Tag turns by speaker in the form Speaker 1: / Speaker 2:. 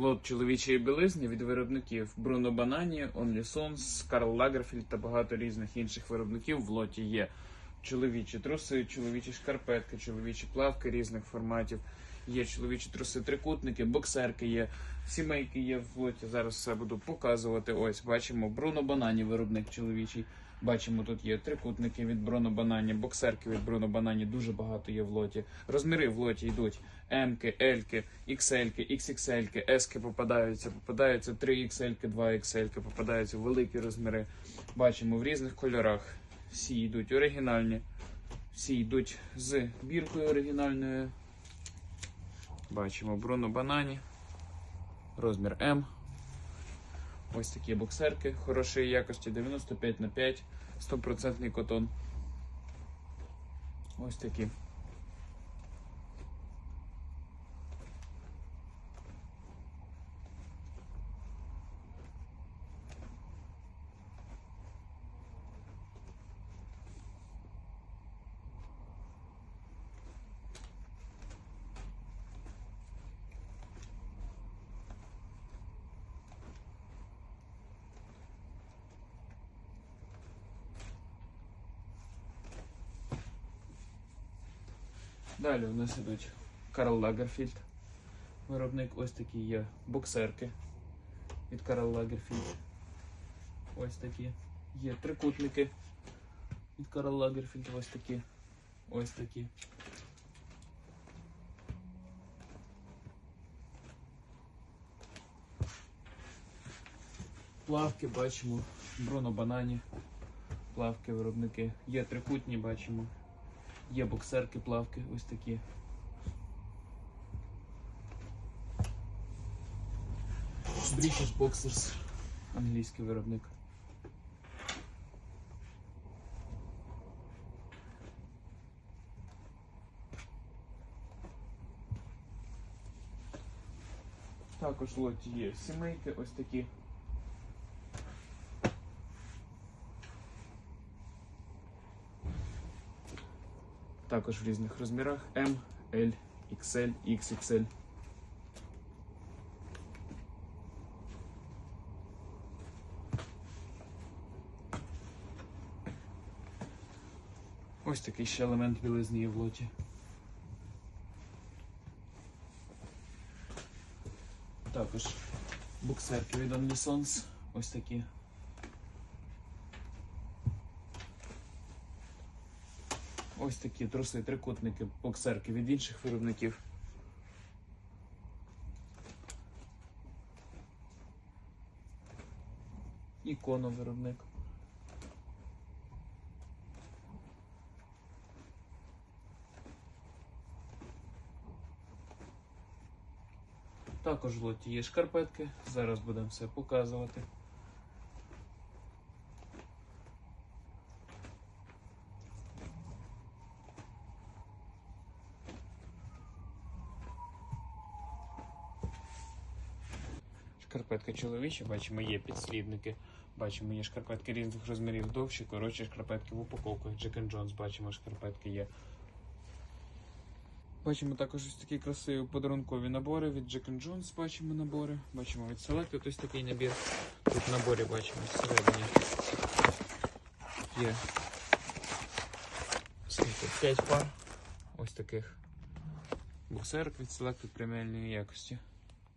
Speaker 1: Лот чоловічої білизни від виробників Bruno Banani, OnlySons, Karl Lagerfeld та багато різних інших виробників в лоті є. Чоловічі труси, чоловічі шкарпетки, чоловічі плавки різних форматів. Є чоловічі труси, трикутники, боксерки є, сімейки є в лоті. Зараз все буду показувати. Ось бачимо Bruno Banani, виробник чоловічий. Бачимо, тут є трикутники від Banani, боксерки від Banani, дуже багато є в лоті. Розміри в лоті йдуть М-ки, Л-ки, XL-ки, XXL-ки, S-ки попадаються, попадаються 3XL-ки, 2XL-ки, попадаються великі розміри. Бачимо в різних кольорах. Всі йдуть оригінальні, всі йдуть з біркою оригінальною. Бачимо Banani, розмір М. Ось такі боксерки хорошої якості, 95 на 5, 100% котон. Ось такі. Далі у нас ідуть Карл Лагерфільд. Виробник ось такі є боксерки від Карл Лагерфільд. Ось такі. Є трикутники від Карл Лагерфільд. Ось такі. Ось такі. Плавки бачимо. Бруно Банані. Плавки виробники. Є трикутні, бачимо. Є боксерки, плавки, ось такі. British Boxers, англійський виробник. Також лоті є сімейки, ось такі. Також в різних розмірах M, L, XL, XXL. Ось такий ще елемент білизни є в лоті. Також буксерки від OnlySons. Ось такі. Ось такі труси, трикутники, боксерки від інших виробників. Іконо виробник. Також в лоті є шкарпетки. Зараз будемо все показувати. Шкарпетка чоловіча, бачимо, є підслідники. Бачимо, є шкарпетки різних розмірів довші, коротші шкарпетки в упаковках. Jack Jones, бачимо, шкарпетки є. Бачимо також ось такі красиві подарункові набори від Jack Jones, бачимо набори. Бачимо від Select ось такий набір. Тут наборі бачимо всередині. Є скільки? 5 пар ось таких боксерок від Select преміальної якості.